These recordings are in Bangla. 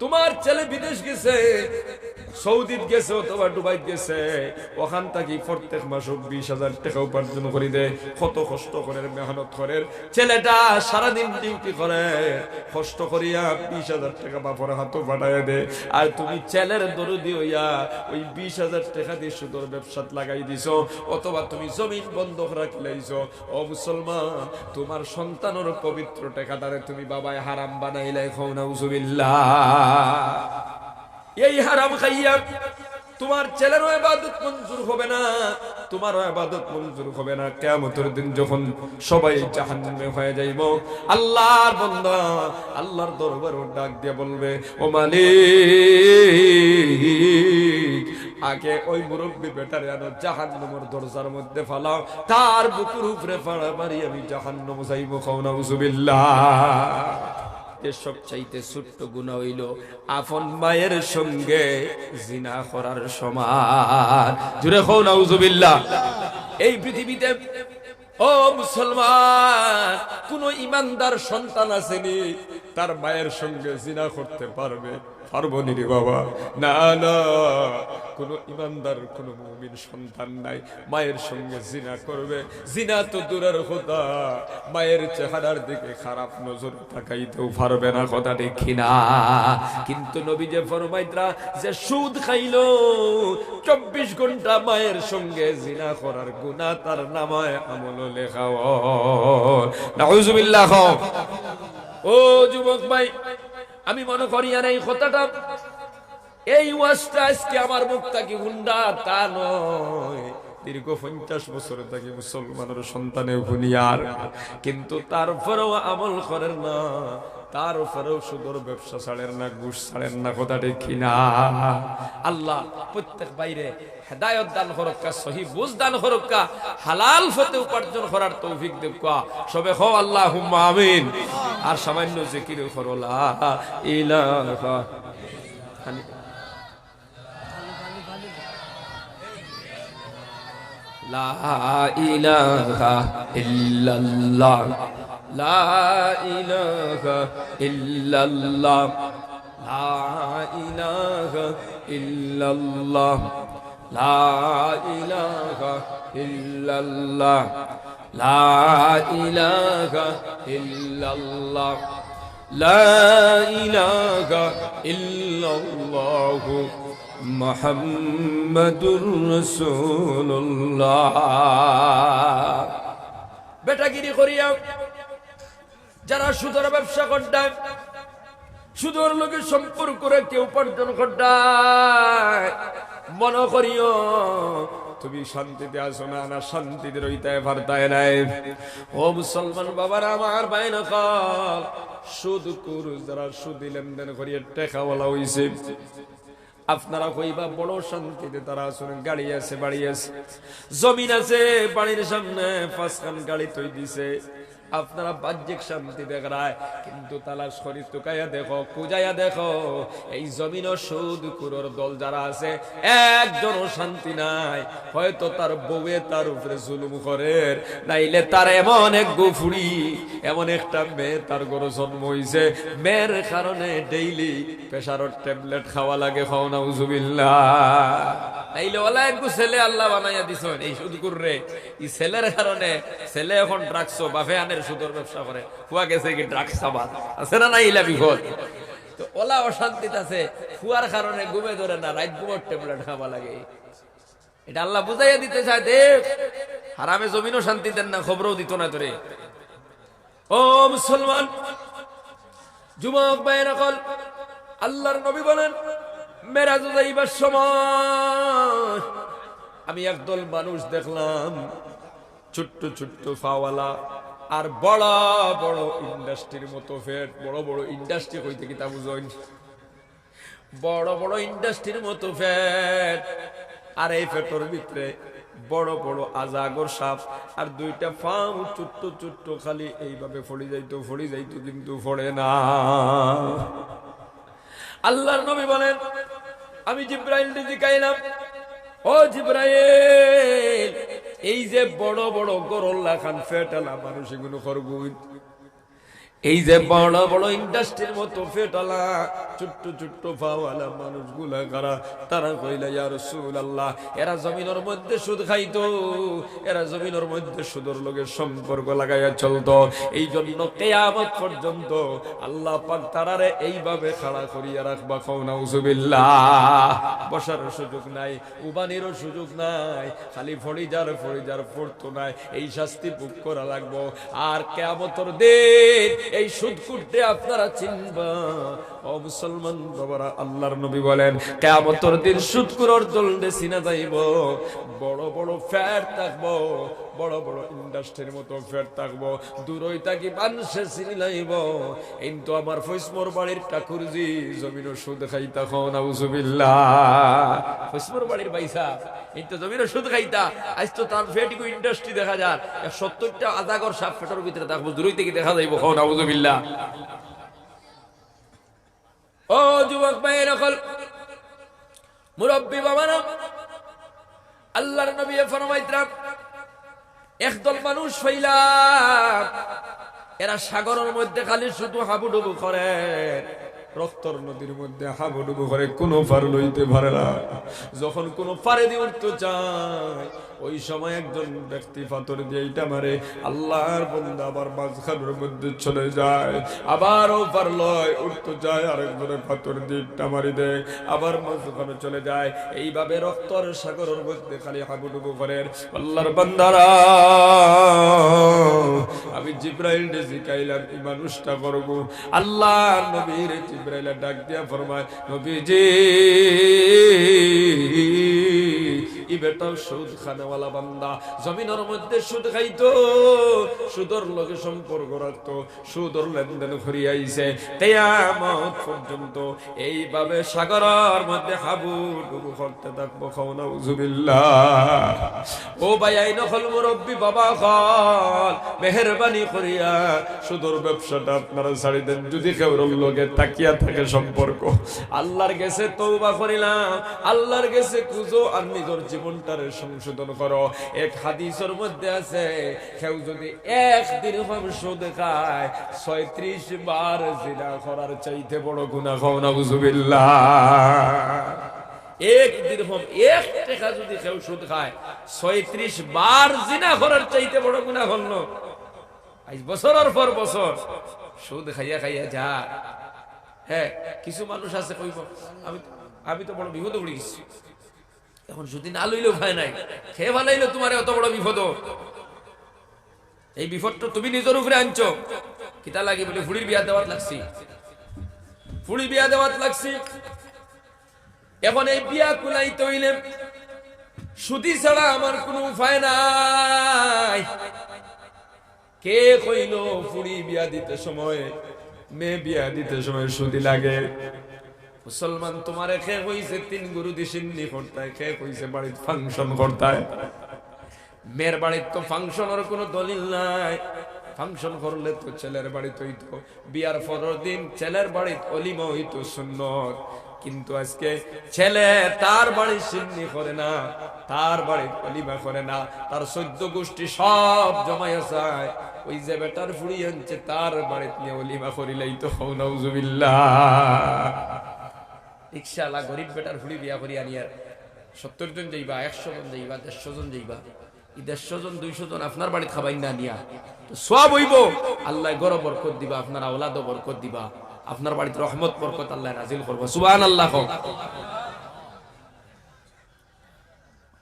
তোমার ছেলে বিদেশ গেছে সৌদিত গেছে অথবা ডুবাই গেছে, ওখান থেকে প্রত্যেক মাসে বিশ হাজার টাকা উপার্জন করি দে। কত কষ্ট করে মেহনত করে ছেলেটা সারাদিন ডিউটি করে, কষ্ট করিয়া বিশ হাজার টাকা বাপর হাতও পাঠায় দে। আর তুমি ছেলের দরদি হইয়া ওই বিশ হাজার টাকা দিয়ে সুদর ব্যবসাত লাগাই দিছ, অথবা তুমি জমিন বন্ধক রাখি লাইছ। ও মুসলমান, তোমার সন্তানের পবিত্র টাকাটারে তুমি বাবায় হারাম বানাইলাই খাও নাউজুবিল্লাহ। এই হারাম খাইয়া তোমার ছেলেরও ইবাদত মঞ্জুর হবে না, তোমারও ইবাদত মঞ্জুর হবে না। কিয়ামতের দিন যখন সবাই জাহান্নামে হয়ে যাইব, আল্লাহর বান্দা আল্লাহর দরবারে ডাক দিয়ে বলবে, ও মালিক, আগে ওই মুরব্বী বেটারে আনো, জাহান্নামের দরজার মধ্যে ফালাও, তার বুকুর উপরে ফাড়া মারি আমি জাহান্নাম যাইব, খাও না নাউজুবিল্লাহ। যে সবচাইতে ছোট্ট গুণা হইল আপন মায়ের সঙ্গে জিনা করার সমান। জুড়ে হো নাউজুবিল্লাহ। এই পৃথিবীতে, ও মুসলমান, কোন ইমানদার সন্তান আসেনি, তার মায়ের সঙ্গে জিনা করতে পারবে। পারব নি বাবা। না না, কোন ইমানদার, কোন মুমিন সন্তান নাই। মায়ের সঙ্গে জিনা করবে। জিনা তো দূরের কথা। মায়ের চেহারার দিকে খারাপ নজর তাকাইতেও পারবে না কথা দেখি না কিন্তু নবী যে ফরমাইতরা, যে সুদ খাইলো, চব্বিশ ঘণ্টা মায়ের সঙ্গে জিনা করার গুণা তার নামায় আমল লেখা নাউজুবিল্লাহ। ও যুবক ভাই আমি মনে করি, আর এই কথাটা, এই ওয়াজটা আজকে আমার মুখ থাকি হুন্ডা তা নয়। দীর্ঘ পঞ্চাশ বছর থাকি মুসলমানের সন্তানে ভুলিয়ার কিন্তু তারপরেও আমল করেন না। তারপরেও সুদর ব্যবসা ছাড়েন না, ঘুষ ছাড়েন না, কথা দেখি না আল্লাহ, প্রত্যেক বাইরে হেদায়ত দান দান হালাল ফতে তৌফিক সবে আল্লাহ আর সামান্য জিকির করলা ইলাহা লা লা ইলাহা ইল্লাল্লাহ লা ইলাহা ইল্লাল্লাহ লা ইলাহা ইল্লাল্লাহ লা ইলাহা ইল্লাল্লাহ লা ইলাহা ইল্লাল্লাহ মোহাম্মদুর রসুল্লাহ বেটাগিরি করিয়া যারা সুদর ব্যবসা করতেন সুদর লোকের সম্পর্ক রেখে উপার্জন করতায় মনে করিও তুমি শান্তিতে আসো না না শান্তিতে রইতে পারতায় নাই। ও মুসলমান বাবার, আমার বাইন সুদ কুর, যারা সুদি লেনদেন করিয়ে টেকা বলা হইছে। আপনারা কইবা বড় শান্তিতে তারা আসুন গাড়ি আছে, বাড়ি আছে, জমিন আছে, বাড়ির সামনে পাঁচখান গাড়ি তৈ দিছে। আপনারা বাহ্যিক শান্তি দেখায়, কিন্তু তালাশ করি তুকাইয়া দেখো কুজাইয়া দেখো, এই জমিন সুদ কুরোর দল যারা আছে, একজনও শান্তি নাই। হয়তো তার বউয়ে তার উপরে জুলুম করে, নাইলে তার এমন এক গুফুড়ি এমন একটা মেয়ে তার গরু জন্ম হইছে। মেয়ের কারণে ডেইলি প্রেশারের ট্যাবলেট খাওয়া লাগে, খাও না উজুবিল্লা নাইলে ওলা এক ছেলে আল্লাহ বানাইয়া দিছ এই সুদ রে এই ছেলের কারণে ছেলে এখন ড্রাগস বাফে আনের সুদর ব্যবসা করে। ফুয়া গেছে কি ড্রাগস আবাদ আছে না না ইলা বিপদ তো ওলা অশান্তিতে আছে। ফুয়ার কারণে ঘুমে ধরে না রাত ঘুমোর ট্যাবলেট খাওয়া লাগে। এটা আল্লাহ বুঝাইয়া দিতে চায় দেখ হারামে জমিনও শান্তি দেন না, খবরও দিত না তোরে। ও মুসলমান, যুবক ভাইয়ের কল আল্লাহর নবী বলেন, মেরাজ যাইবার সময়। আমি একদল মানুষ দেখলাম, ছোট্ট ছোট্ট ফাওয়ালা আর বড় বড় ইন্ডাস্ট্রির মতো ফেট বড় বড় ইন্ডাস্ট্রি কইতে কি তা বুঝইন? বড় বড় ইন্ডাস্ট্রির মতো ফ্যাট আর এই ফ্যাটের ভিতরে বড় বড় আজাগর সাপ, আর দুইটা ফাম ছোট্ট ছোট্ট খালি এইভাবে ফড়ি যাইতো ফড়ি যাইতো, কিন্তু ফড়ে না। আল্লাহর নবী বলেন, আমি জিব্রাইল জিকাইলাম ও জিব্রাইল এই যে বড় বড় গরল্লা খান ফেটালা মানুষ এগুলো খরগুন এই যে বড় বড় ইন্ডাস্ট্রির মতো ফেটালা ছোট্ট ছোট্ট পাওয়ালা মানুষগুলা কারা? তারা কইলা, ইয়া রাসূলুল্লাহ, এরা জমিনের মধ্যে সুদ খাইতো, এরা জমিনের মধ্যে সুদের লোকের সম্পর্ক লাগাইয়া চলতো। এই জন্য কিয়ামত পর্যন্ত আল্লাহ পাক তারারে এইভাবে খাড়া করিয়া রাখবা, কও নাউজুবিল্লাহ। বসার সুযোগ নাই, উবানিরও সুযোগ নাই, খালি ফড়িজার ফড়িজার পড়তো নাই, এই শাস্তি ভোগ করা লাগবো। আর কেয়ামতর দিন এই সুদকুটে আপনারা চিনবা। ও মুসলমান বাবারা, আল্লাহর নবী বলেন, কেয়ামতর দিন সুদকুর অর্জন সিনা যাইব, বড় বড় ফ্যাট থাকব বড় বড় ইন্ডাস্ট্রির মতো ফ্যাট থাকব। দূরই থাকি মানুষে চিনি লাইব কিন্তু আমার ফৈসমোর বাড়ির ঠাকুরজি জমিনও সুদ খাইতা খন আউজুবিল্লাহ ফৈসমোর বাড়ির পয়সা এই তো জমিনও সুদ খাইতা। আজ তো তার ফেটিকো ইন্ডাস্ট্রি দেখা যায় সত্তরটা আদাগর সাপ ফেটার ভিতরে থাকব, দূরই থেকে দেখা যাইব খন আউজুবিল্লাহ ও যুবক ভাইয়ের সকল মুরব্বী বাবা না আল্লাহর নবী ফরমাইতরা একদল মানুষ হইলাম এরা সাগরের মধ্যে খালি শুধু হাবুডুবু করে। রক্তর নদীর মধ্যে হাবুডুবু করে, কোনো ফার লইতে পারে না। যখন কোনো ফারে দিয়ে উঠতে চায় ওই সময় একজন ব্যক্তি পাথর দিয়ে এইটা মারে, আল্লাহর বন্ধু আবার মাঝখানের মধ্যে চলে যায়। আবারও পার লয় উঠতে যায় আরেকজনের পাথর দিয়ে ইটটা মারি দেয় আবার মাঝখানে চলে যায়। এইভাবে রক্তর সাগরের মধ্যে খালি হাবুডুবু করেন আল্লাহর বান্দারা, আমি জিব্রাইল রে শিখাইলাম এই মানুষটা করব। আল্লাহ নবীর জিব্রাইল ডাক দিয়া ফরমায়, নবীজি ই সুদ খানেওয়ালা বান্দা। জমিনের মধ্যে সুদ খাইতো, সুদর সম্পর্ক রাখতো, সুদর লেনদেন তেয়ামত পর্যন্ত এইভাবে সাগরের মধ্যে ডুবু করতে থাকব ও ভাই আই নকল মুরব্বী বাবা খল মেহরবানি করিয়া সুদর ব্যবসাটা আপনারা ছাড়ি দেন। যদি কেউ লোকে তাকিয়া থাকে সম্পর্ক। আল্লাহর গেছে তৌবা করিলাম, আল্লাহর গেছে খুঁজো আর জীবনটারে সংশোধন করো। এক হাদিসের মধ্যে আছে, কেউ যদি এক দিন সুদ খায়, ছয়ত্রিশ বার জিনা করার চাইতে বড় গুণা খাও না বুঝুবিল্লাহ এক দিরহম এক টাকা যদি কেউ সুদ খায়, ছয়ত্রিশ বার জিনা করার চাইতে বড় গুণা হল আজ বছরের পর বছর সুদ খাইয়া খাইয়া যা। হ্যাঁ কিছু মানুষ আছে কইব, আমি আমি তো বড় বিপদ পড়ে গেছি। এখন যদি না লইলেও ভয় নাই। খেয়ে ভালাইলো তোমার এত বড় বিপদ এই বিপদটা তুমি নিজের উপরে আনছো। কিতা লাগি বলে ফুড়ির বিয়া দেওয়ার লাগছি। ফুড়ি বিয়া দেওয়ার লাগছি। এখন এই বিয়া কুলাইতে হইলে সুদি ছাড়া আমার কোনো উপায় নাই। কে কইল ফুড়ি বিয়া দিতে সময়, মেয়ে বিয়া দিতে সময় সুদি লাগে? মুসলমান তোমারে খে কইছে তিন গুরু দিশিন্নি করতায় খে কইছে বাড়িত ফাংশন করতায় মেয়ের বাড়ির তো ফাংশনের কোনো দলিল নাই। ফাংশন করলে তো ছেলের বাড়িতে হইতো। বিয়ার পরের দিন ছেলের বাড়িতে অলিমা হইতো সুন্নত। কিন্তু আজকে ছেলে তার বাড়ি সিন্নি করে না, তার বাড়ির অলিমা করে না, তার সদ্য গোষ্ঠী সব জমাইয়া যায়। ওই যে বেটার ফুড়ি আনছে, তার বাড়িতে নিয়ে অলিমা করিলেই তো হৌ রিক্সাওয়ালা গরিব বেটার ফুড়ি বিয়া করি আনিয়ার সত্তর জন যাইবা, একশো জন যাইবা, দেড়শো জন যাইবা। এই দেড়শো জন, দুইশো জন আপনার বাড়িতে খাবাই না নিয়া, তো সব হইব। আল্লাহ গর বরকত দিবা, আপনার আওলাদ বরকত দিবা, আপনার বাড়িতে রহমত, বরকত আল্লাহ নাজিল করব। সুবান আল্লাহ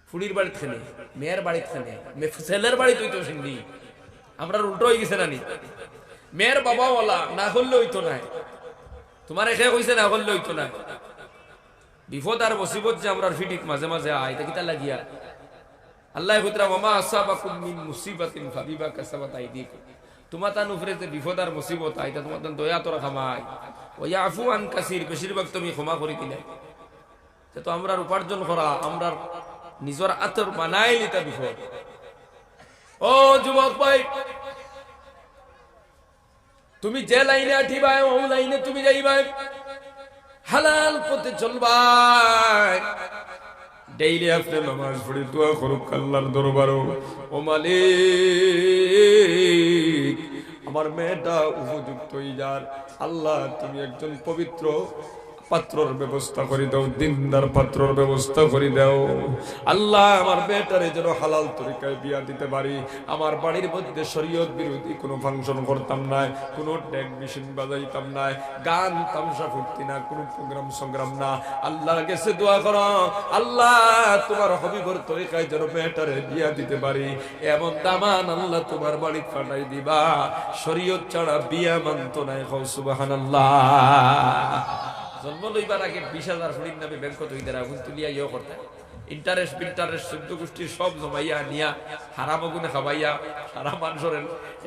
ফুড়ির খেলে, মেয়ের খেলে ছেলের আমরা উল্টো হয়ে গেছে নানি। মেয়ের বাবা ওলা না করলে হইতো না তোমার একে কইছে না করলে হইতো না বিপদ আর মুসিবত যে আমরা ফিটিক মাঝে মাঝে আয় তা কিতা লাগিয়া? আল্লাহ হুতরা মামা আসাবাকুম মিন মুসিবাতিন ফাবিবা কাসাবাত আইদিকুম। তোমার তান উপরে যে বিপদ আর মুসিবত আয় তা তোমার তান দয়া তোরা খামাই ওই আফু আন কাসির বেশিরভাগ তুমি ক্ষমা করে দিলে। তো আমরা উপার্জন করা আমরা নিজের আতর বানাই নিতা বিপদ। ও যুবক ভাই, তুমি যে লাইনে আঠিবাই ও লাইনে তুমি যাইবাই। হালাল পথে চলবাই ডেইলি আপনি নামাজ পড়ে দোয়া করুক আল্লাহর দরবারও। ও মালিক, আমার মেয়েটা উপযুক্ত যার। আল্লাহ, তুমি একজন পবিত্র পাত্রর ব্যবস্থা করে দাও, দিনদার পাত্রর ব্যবস্থা করে দাও। আল্লাহ আমার বেটারে যেন হালাল তরিকায় বিয়া দিতে পারি। আমার বাড়ির মধ্যে শরীয়ত বিরোধী কোনো ফাংশন করতাম না, কোনো ডেক মেশিন বাজাইতাম না, গান তামসা ফুর্তি না, কোনো প্রোগ্রাম সংগ্রাম না। আল্লাহর কাছে দোয়া করো, আল্লাহ তোমার হবিবর তরিকায় যেন বেটারে বিয়া দিতে পারি। এমন দামান আল্লাহ তোমার বাড়ি পাঠাই দিবা। শরীয়ত ছাড়া বিয়া মানত নাই হও সুবহানাল্লাহ। জন্ম লইবার আগে বিশ হাজার ফুড়ির নামে ব্যাংক তৈরি আগুন তুলিয়া ইয়ে করতে। ইন্টারেস্ট ইন্টারেস্ট চোদ্দ গোষ্ঠীর সব জমাইয়া নিয়া হারাম আগুনে খাবাইয়া, সারা মানুষের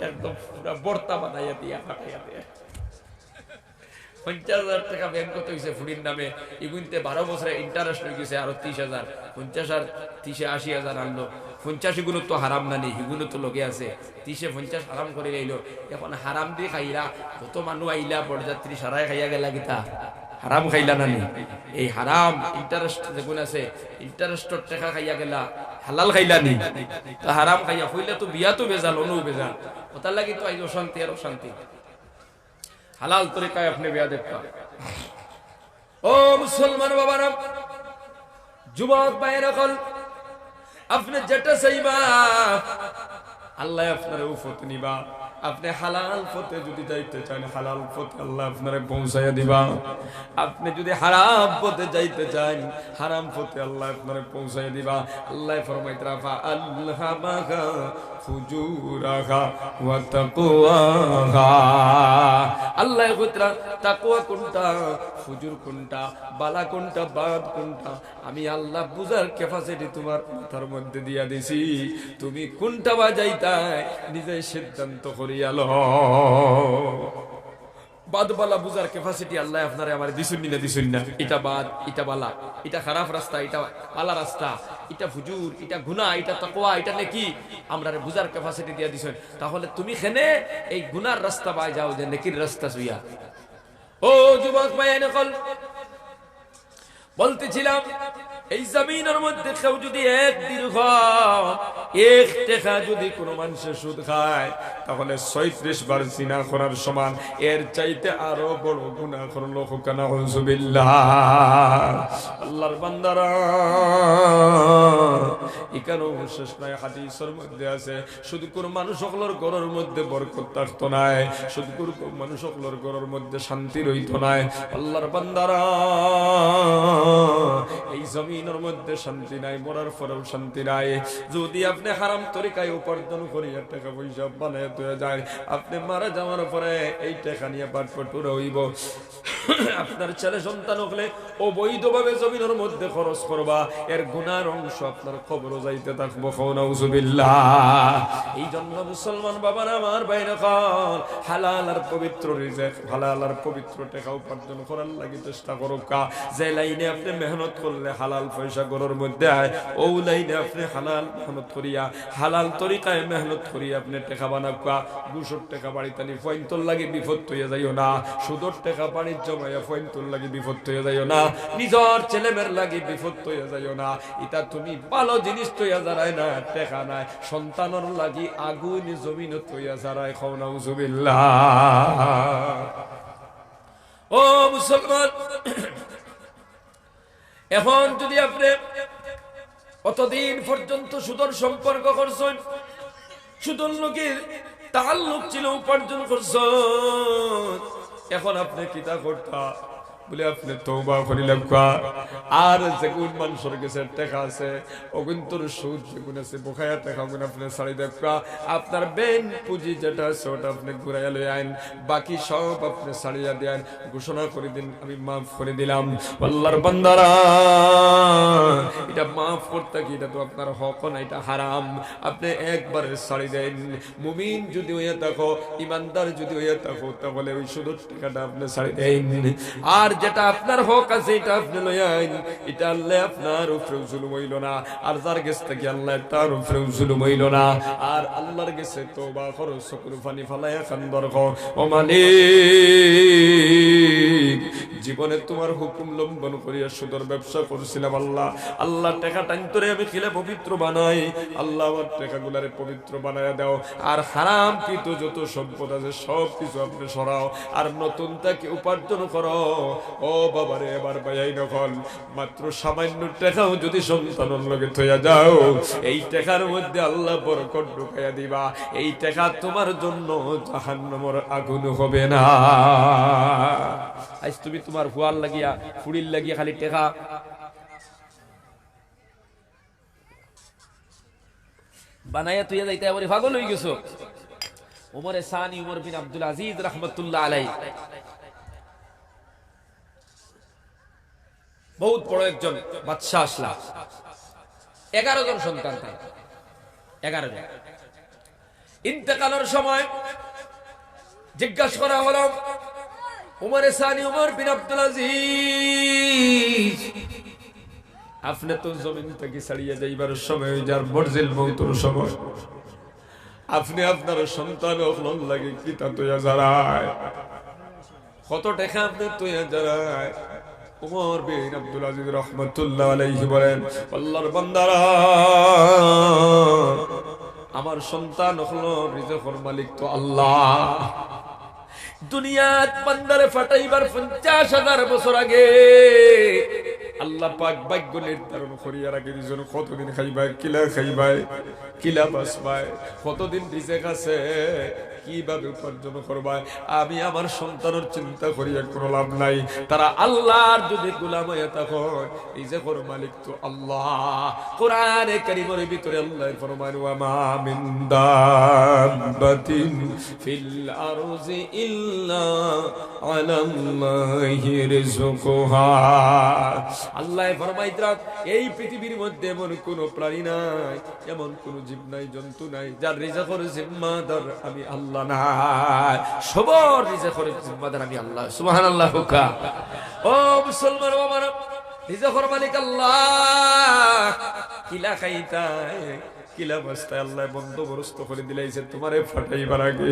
একদম পুরা বর্তা বানাইয়া দিয়া, ফাটাইয়া দিয়া। পঞ্চাশ হাজার টাকা ব্যাংক হয়েছে ফুড়ির নামে। ইগুনতে বারো বছরে ইন্টারেস্ট হয়ে গেছে আরও ত্রিশ হাজার। পঞ্চাশ আর ত্রিশে আশি হাজার আনলো। পঞ্চাশগুলো তো হারাম না নেই হিগুলো তো লোকে আছে। ত্রিশে পঞ্চাশ হারাম করে আইলো। এখন হারাম দিয়ে খাইলা কত মানুষ আইলা, বরযাত্রী সারাই খাইয়া গেলা গীতা। হারাম খাইলা না নি? এই হারাম ইন্টারেস্ট যেগুন আছে ইন্টারেস্টর টাকা খাইয়া গেলা, হালাল খাইলা নি? তা হারাম খাইয়া হইলে তো বিয়া তো বেজাল অনু বেজাল। ওটার লাগি তো আইজ অশান্তি আর অশান্তি হালাল তরিকায় আপনি বিয়া দেখবা ও মুসলমান বাবারা, যুবক ভাইয়েরা কল, আপনি যেটা চাইবা, আল্লাহ আপনার উফত নিবা। আপনি হালাল পথে যদি যাইতে চান, হালাল পথে আল্লাহ আপনারে পৌঁছাইয়া দিবা। আপনি যদি হারাম পথে যাইতে চান, হারাম পথে আল্লাহ আপনারে পৌঁছাইয়া দিবা। আল্লাহ ফরমাইতে, রাফা আল্লাহ ফুজুরাহা ওয়া আল্লাহ কইতরা কোনটা, ফুজুর কোনটা, বালা কোনটা, বাদ কোনটা, আমি আল্লাহ বুঝার ক্যাপাসিটি তোমার মাথার মধ্যে দিয়া দিছি। তুমি কোনটা বাজাইতাই নিজে সিদ্ধান্ত করিয়ালো বাদ বালা বুঝার ক্যাপাসিটি আল্লাহ আপনারে আমার দিছুন না দিছুন না? এটা বাদ, এটা বালা, এটা খারাপ রাস্তা, এটা পালা রাস্তা। এটা ফুজুর এটা গুনা এটা তকোয়া এটা নেকি? আমরা বুঝার ক্যাপাসিটি দিয়ে দিছেন। তাহলে তুমি খেনে এই গুনার রাস্তা পাই যাও যে নেকির রাস্তা সুইয়া ও যুবক বলতেছিলাম এই জমিনের মধ্যে কেউ যদি এক দীর্ঘ এক টেকা যদি কোনো মানুষের সুদ খায়, তাহলে ছয়ত্রিশ বার চিনা করার সমান। এর চাইতে আরও বড় গুণা করল হুকানা আল্লাহর বান্দারা শেষ নাই, হাদিসের মধ্যে আছে কোন মানুষ সকলের ঘরের মধ্যে বরকত থাকতো নাই কোন মানুষ সকলের ঘরের মধ্যে শান্তি রইতো নাই। আল্লাহর বান্দারা, এই জমিনের মধ্যে শান্তি নাই, মরার পরেও শান্তি নাই। যদি আপনি হারাম তরিকায় উপার্জন করিয়া টাকা পয়সা বানায় তুই যায়, আপনি মারা যাওয়ার পরে এই টাকা নিয়ে পাটপটুর হইব। আপনার ছেলে সন্তান হলে অবৈধভাবে জমিনের মধ্যে খরচ করবা, এর গুনার অংশ আপনার খবর যাইতে থাকব খৌনাউজুবিল্লাহ এই জন্য মুসলমান বাবার, আমার বাইরে কল হালাল আর পবিত্র রিজেক, হালাল আর পবিত্র টাকা উপার্জন করার লাগি চেষ্টা করুক যে লাইনে আপনি মেহনত করলে হালাল পয়সা গরুর মধ্যে আয়। ও লাইনে আপনি হালাল মেহনত করিয়া, হালাল তরিকায় মেহনত করিয়া আপনি টাকা বানাবা দুশোর টাকা বাড়িতে নি পয়েন্টর লাগে বিপদ হইয়া যাইও না। সুদর টাকা বাণিজ্য জমাইয়া পয়েন্টর লাগে বিপদ হইয়া যাইও না। নিজর ছেলেমের লাগে বিপদ হইয়া যাইও না। এটা তুমি ভালো জিনিস তৈয়া যারায় না, টেকা নাই। সন্তানর লাগি আগুন জমিন তৈয়া যারায় খাওনা উজুবিল্লাহ ও মুসলমান এখন যদি আপনি অতদিন পর্যন্ত সুদর সম্পর্ক করছেন, সুদর লোকের তার লোক ছিল, উপার্জন করছেন, এখন আপনি কিতা করতা? বলে আপনি তৌবা করিলাম আর যেগুন মানুষের কাছে টাকা আছে ওগুন তোর সুদ যেগুন আছে বোখায়া টাকা ওগুন আপনি ছাড়ি দেখা আপনার বেন পুঁজি যেটা আছে, ওটা আপনি ঘুরাইয়া লই আইন। বাকি সব আপনি ছাড়িয়া দেন ঘোষণা করে দিন, আমি মাফ করে দিলাম। আল্লাহর বান্দারা, এটা মাফ করতে কি, এটা তো আপনার হক না, এটা হারাম। আপনি একবারে ছাড়ি দেন। মুমিন যদি হইয়া থাকো, ইমানদার যদি হইয়া থাকো, তাহলে ওই সুদর টাকাটা আপনি ছাড়ি দেন। আর যেটা আপনার হক আছে, এটা আপনি লইয়াইন এটা আল্লাহ আপনার উপরে জুলুম হইল না, আর যার গেছে থেকে আল্লাহ তার উপরে জুলুম হইল না, আর আল্লাহর গেছে তোবা করো চকুর পানি ফালাইয়া খান্দর কর ও মালিক, জীবনে তোমার হুকুম লঙ্ঘন করিয়া সুদর ব্যবসা করছিলাম আল্লাহ। আল্লাহ টাকা টাইম তোরে আমি খিলে পবিত্র বানাই। আল্লাহ আমার টাকাগুলারে পবিত্র বানায় দাও। আর হারাম কৃত যত সম্পদ আছে সব কিছু আপনি সরাও। আর নতুন তাকে উপার্জন করো। ও বাবারে, এবার বাই নকল মাত্র সামান্য টাকাও যদি সন্তানের লগে থইয়া যাও, এই টাকার মধ্যে আল্লাহ বরকত ঢুকাইয়া দিবা। এই টাকা তোমার জন্য জাহান্নামের আগুন হবে না। আজ তুমি তোমার হুয়ার লাগিয়া ফুড়ির লাগিয়া খালি টেকা। বানাইয়া তুই যাইতে এবারে পাগল হয়ে গেছো। উমরে সানি উমর বিন আব্দুল আজিজ রহমতুল্লাহ আলাই বহুত বড় একজন বাদশাহ আসলা। এগারো জন সন্তান তার। এগারো জন। ইন্তেকালের সময় জিজ্ঞাসা করা হলো, উমরে সানি, উমর বিন আব্দুল আজিজ, আপনি তো জমিন থেকে ছাড়িয়ে যাইবার সময় যার মর্জিল মৌতর সময়। আপনি আপনার সন্তান অফলন লাগে কি তা তুইয়া জারায় কত টাকা আপনি তুইয়া জারায় উমর বিন আব্দুল আজিজ রহমতুল্লাহ আলাইহি বলেন, আল্লাহর বান্দারা, আমার সন্তান হলো রিজকের মালিক তো আল্লাহ। দুনিয়াত বান্দারে ফাটাইবার পঞ্চাশ হাজার বছর আগে আল্লাহ পাক ভাগ্য নির্ধারণ করিয়া রাখি দিয়েছেন কতদিন খাইবাই, কিলা খাইবাই, কিলা বাসবাই কতদিন রিজেক আছে, কীভাবে উপার্জন করবাই। আমি আমার সন্তানের চিন্তা করিয়া কোনো লাভ নাই। তারা আল্লাহর যদি গোলাম হয়ে তখন রিজেকর মালিক তো আল্লাহ। কোরআনে কারিমের ভিতরে আল্লাহ ফরমান ওয়া মা মিন দাব্বাতিন ফিল আরজি ইল্লা আলাল্লাহি রিজকুহা আল্লাহ ফরমাইতরা এই পৃথিবীর মধ্যে এমন কোন প্রাণী নাই, এমন কোন জীব নাই, জন্তু নাই, যার রিজকের জিম্মাদার আমি আল্লাহ না সবার রিজকের জিম্মাদার আমি আল্লাহ, সুবহানাল্লাহ হুকা। ও মুসলমান বাবারা রিজকের মালিক আল্লাহ। কিলা খাইতায়, কিলা বস্তায় আল্লাহ বন্দোবস্ত করে দিলাইছে, তোমারে ফাটাইবার আগে।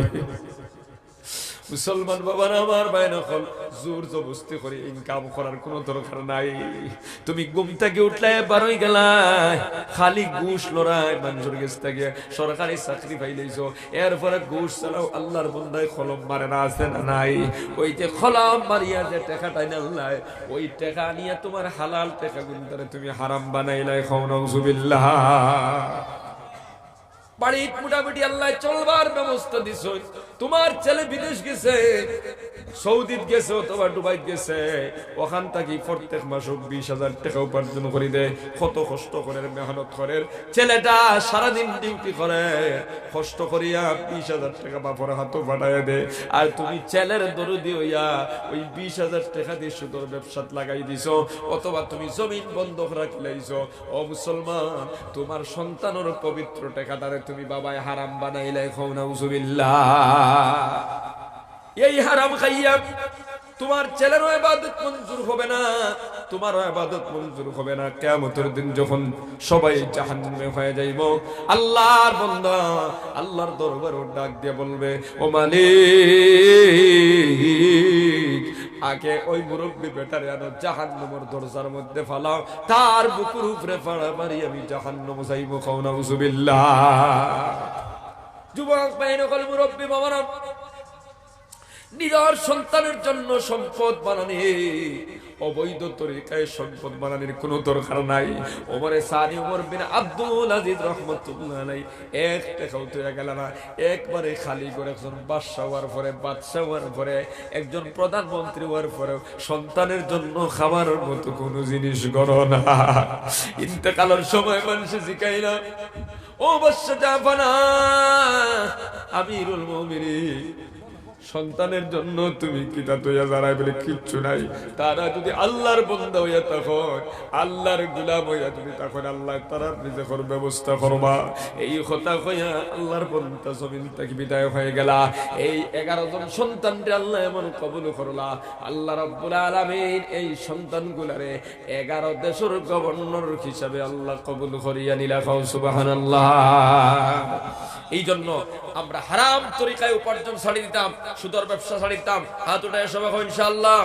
মুসলমান বাবার আমার ভাই নকল জোর জবস্তি করে ইনকাম করার কোনো দরকার নাই। তুমি ঘুম থেকে উঠলে বারোই গেলাই খালি ঘুষ লড়াই মানুষের কাছ থেকে। সরকারি চাকরি পাইলেইছো। এরপরে ঘুষ চালাও আল্লাহর বন্ধায় কলম মারে না, আছে না নাই? ওই যে কলম মারিয়া যে টাকাটাই নাল্লাই ওই টেকা নিয়ে তোমার হালাল টেকা গুনতারে তুমি হারাম বানাইলাই খৌনজুবিল্লাহ বাড়ির মোটামুটি আল্লাহ চলবার ব্যবস্থা দিছ তোমার ছেলে বিদেশ গেছে সৌদিত গেছে অথবা দুবাই গেছে, ওখান থেকে প্রত্যেক মাস বিশ হাজার টাকা উপার্জন করি দে। কত কষ্ট করে মেহনত করে। ছেলেটা সারাদিন ডিউটি করে, কষ্ট করিয়া বিশ হাজার টাকা বাপর হাতও পাঠাইয়া দে। আর তুমি ছেলের দরদি হইয়া ওই বিশ হাজার টাকা দিয়ে সুদর ব্যবসাত লাগাই দিছ, অথবা তুমি জমিন বন্ধক রাখিলাইছ ও মুসলমান, তোমার সন্তানের পবিত্র টাকাটারে তুমি বাবায় হারাম বানাইলাই খৌ এই হারাম খাইয়া তোমার ছেলেরও এবাদত মঞ্জুর হবে না, তোমারও এবাদত মঞ্জুর হবে না। কেমতের দিন যখন সবাই জাহান্নামে হয়ে যাইব, আল্লাহর বান্দা আল্লাহর দরবারে ডাক দিয়ে বলবে, ও মালিক, আগে ওই মুরব্বী বেটারে আনো, জাহান্নামের দরজার মধ্যে ফালাও, তার বুকুর উপরে ফাড়া মারি আমি জাহান্নাম যাইব কওনা উজুবিল্লাহ যুবক বাইন কল মুরব্বী, বাবারা নিজের সন্তানের জন্য সম্পদ বানানি। অবৈধ তরিকায় সম্পদ বানানির কোনো দরকার নাই। ওমরে সানি ওমর বিন আব্দুল আজিজ রহমতুল্লাহ আলাই এক টাকাও তো গেল না। একবারে খালি করে একজন বাদশাহ হওয়ার পরে বাদশাহ হওয়ার পরে, একজন প্রধানমন্ত্রী হওয়ার পরে সন্তানের জন্য খাবারের মতো কোনো জিনিস করো না। ইন্তেকালের সময় মানুষে শিখাই না ও বাদশাহ জাফানা আমিরুল মুমিনিন সন্তানের জন্য তুমি কিতা তৈয়া দাঁড়াই বলে কিচ্ছু নাই। তারা যদি আল্লাহর বন্ধা হইয়া তখন, আল্লাহর গুলাম হইয়া তুমি তখন আল্লাহ তারা নিজের ব্যবস্থা করবা এই কথা হইয়া আল্লাহর বন্ধা জমিন থেকে বিদায় হয়ে গেলা। এই এগারো জন সন্তানকে আল্লাহ এমন কবুল করলা। আল্লাহ রব্বুল আলামিন এই সন্তান সন্তানগুলারে এগারো দেশের গভর্নর হিসাবে আল্লাহ কবুল করিয়া নিলা খাও সুবহানাল্লাহ। এই জন্য আমরা হারাম তরিকায় উপার্জন ছাড়ি দিতাম, সুদর ব্যবসা ছাড়ি দিতাম। হাত উঠায় সবাই কো ইনশাআল্লাহ।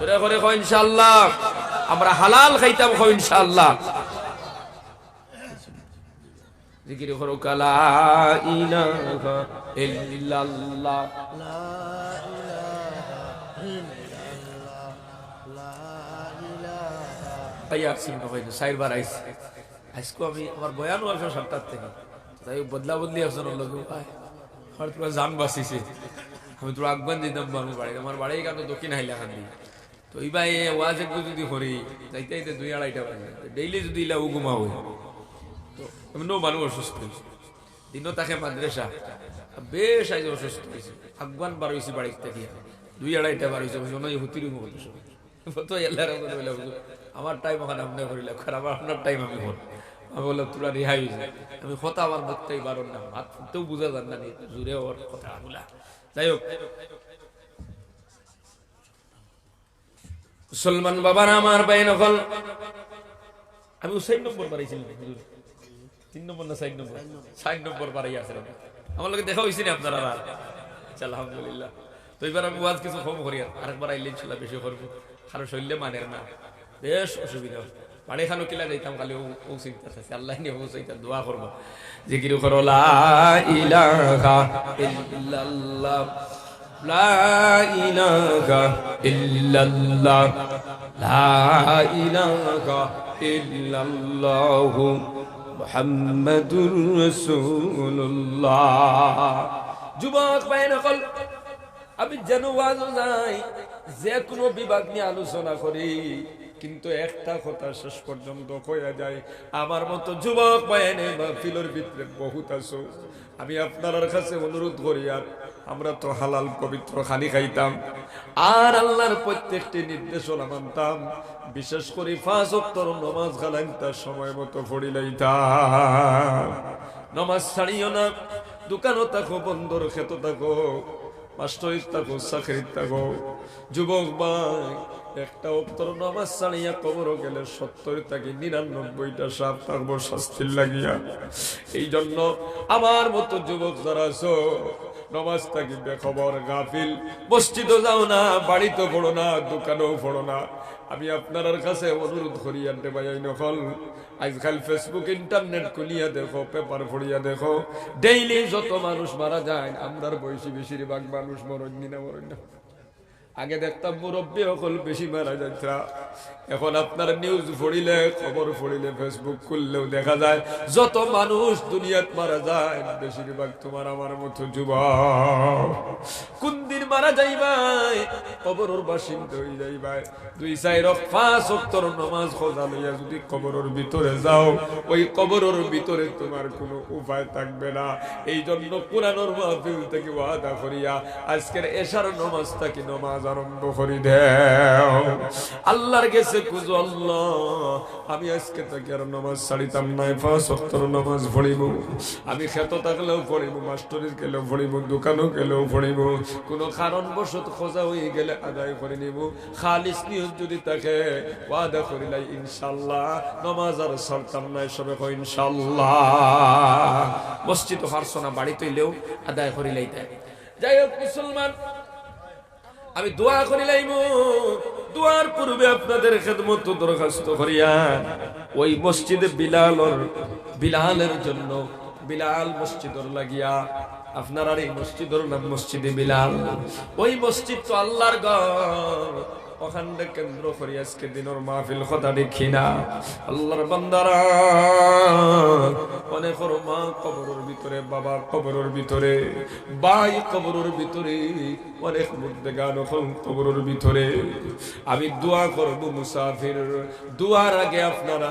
ধরে করে কো ইনশাআল্লাহ। আমরা হালাল খাইতাম আইসি আজকে আমি আমার বয়ানও আসো সাতটার থেকে। তাই বদলা বদলি ওর লোকে ভাই। তোরা জান বাঁচিছে। আমি তোর আকবান দিতাম আমার বাড়ি আমার বাড়ি কেন দক্ষিণ হাইলা খান দিই তো এই ভাই ওয়াজ একটু যদি করি যাইতে যাইতে দুই আড়াইটা বাজে। ডেইলি যদি ইলা উগুমা হই তো এমনিও মানুষ অসুস্থ দিনও তাকে মাদ্রাসা বেশ আজ অসুস্থ হয়েছে আকবান বার হয়েছে বাড়ির থেকে। দুই আড়াইটা বার হয়েছে ওই হুতির তো এল্লার আমার টাইম ওখানে আপনি করিলে আমার আপনার টাইম আমি কর আমি বললাম তোরা রেহাই হয়েছে আমি কথা আমার বলতেই পারো না হাত ফুটতেও বুঝা যান না জুড়ে ওর কথা বলা যাই হোক। মুসলমান বাবার আমার ভাই নকল আমি উসাইন নম্বর না আছে দেখা হয়েছে আপনারা আচ্ছা, আলহামদুলিল্লাহ। তো এবার আমি ওয়াজ কিছু কম আরেকবার আইলে ইনশাল্লাহ বেশি করব। কারও শরীরে মানের না। বেশ অসুবিধা। হয় বাড়ি খানো কিলা যাইতাম খালি ও- চিন্তা আছে আল্লাহ নিয়ে ও চিন্তা দোয়া করব। জিকির করো, লা ইলাহা ইল্লাল্লাহ, লা ইলাহা ইল্লাল্লাহ, লা ইলাহা ইল্লাল্লাহ মুহাম্মাদুর রাসূলুল্লাহ। যুবক, ভাই, নকল, আমি যেন ওয়াজও যাই যে কোনো বিভাগ নিয়ে আলোচনা করি। কিন্তু একটা কথা শেষ পর্যন্ত কয়া যায়, আমার মতো যুবক বায়নে বা ফিলোর ভিতরে বহুত আছো। আমি আপনার কাছে অনুরোধ করি, আর আমরা তো হালাল পবিত্র খানি খাইতাম। আর আল্লাহর প্রত্যেকটি নির্দেশনা মানতাম, বিশেষ করে পাঁচ অক্তর নমাজ খালাইন, তার সময় মতো পড়িলাইতাম নমাজ ছাড়িও না, দোকানও থাকো, বন্দর খেত থাকো মাস্টরিত থাকো চাকরিত থাকো। যুবক ভাই একটা উত্তর নামাজ ছাড়িয়া কবর গেলে সত্তর থেকে নিরানব্বইটা সাপ থাকব শাস্তির লাগিয়া। এই জন্য আমার মতো যুবক যারা আছো, নমাজ থাকি গাফিল। যাও না না, দোকানেও না। আমি আপনার কাছে অনুরোধ করি আনতে পাই নকল আজকাল ফেসবুক ইন্টারনেট খুলিয়া দেখো পেপার পড়িয়া দেখো। ডেইলি যত মানুষ মারা যায়, আমরার বয়সী বেশিরভাগ মানুষ মরণ না মরণ না। আগে দেখতাম মুরব্বী সকল বেশি মারা যাচ্ছে এখন আপনার নিউজ পড়িলে খবর পড়িলে ফেসবুক খুললেও দেখা যায়, যত মানুষ দুনিয়াত মারা যায়, বেশিরভাগ তোমার আমার মতো যুবক। কোন দিন মারা যাইবাই, কবরের বাসিন্দা হয়ে যাইবাই। দুই চাইর পাঁচ অক্তর নমাজ খোঁজা লইয়া যদি কবরের ভিতরে যাও, ওই কবরের ভিতরে তোমার কোনো উপায় থাকবে না। এই জন্য কোরআনোর মাহফিল থেকে ওয়াদা করিয়া, আজকের এশার নমাজ থাকি নমাজ? আমি ছাড়িতাম খেত থাকলেও পড়িব গেলেও পড়িব, দোকানও গেলেও পড়িব। কোনো কারণবশত খোঁজা হয়ে গেলে আদায় করে নিব। খালিস যদি তাকে ওয়াদা করিলাই ইনশাল্লাহ নমাজ আর সরতাম নাই সবে ইনশাল্লাহ মসজিদ হারসোনা বাড়িতে আদায় করিলাই তাই যাই হোক, মুসলমান আমি দোয়া করিলাইম দোয়ার পূর্বে আপনাদের খেদমত দরখাস্ত করিয়া ওই মসজিদে বিলাল বিলালের জন্য বিলাল মসজিদর লাগিয়া, আপনার আর এই মসজিদর নাম মসজিদে বিলাল। ওই মসজিদ তো আল্লাহর ঘর। ওখানটা কেন্দ্র করি আজকে দিনের মাহফিল কথা দেখি না আল্লাহর বান্দারা অনেক মা কবরের ভিতরে বাবা কবরের ভিতরে ভাই কবরের ভিতরে অনেক মধ্যে গান কবরের ভিতরে আমি দোয়া করব মুসাফির। দোয়ার আগে আপনারা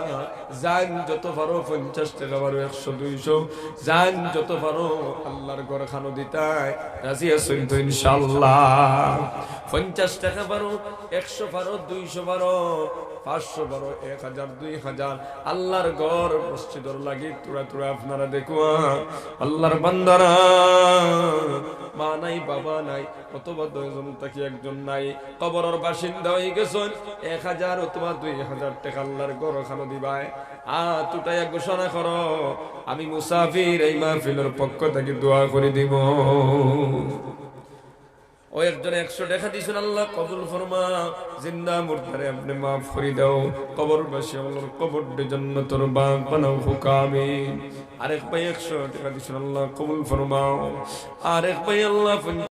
যান যত পারো পঞ্চাশ টাকা পারো একশো, দুইশো। যান যত পারো আল্লাহর ঘর খানো দিতায় রাজি আছেন তো ইনশাল্লাহ পঞ্চাশ টাকা পারো একশো পারো দুইশো পারো পাঁচশো বারো, এক হাজার, দুই হাজার। আল্লাহর ঘর, মসজিদর লাগি তুরা তুরা আপনারা দেখুয়া। আল্লাহর বান্দারা, মা নাই, বাবা নাই, অথবা দুইজন থাকি একজন নাই। কবরের বাসিন্দা হয়ে গেছেন, এক হাজার অথবা দুই হাজার টাকা আল্লাহর ঘর খানো দিবাই আ তুটাই ঘোষণা করো, আমি মুসাফির এই মাহফিলের পক্ষ থেকে দোয়া করে দিব। ও একজন একশো টাকা দিয়েছেন, আল্লাহ কবুল ফরমা। জিন্দা মুর্দারে আপনি মাফ করে দাও। কবর বাসি আল্লাহর কবর জন্য তোর বাগ বানাও হুকামে আরেক ভাই একশো টাকা দিয়েছেন, আল্লাহ কবুল ফরমাও। আরেক ভাই আল্লাহ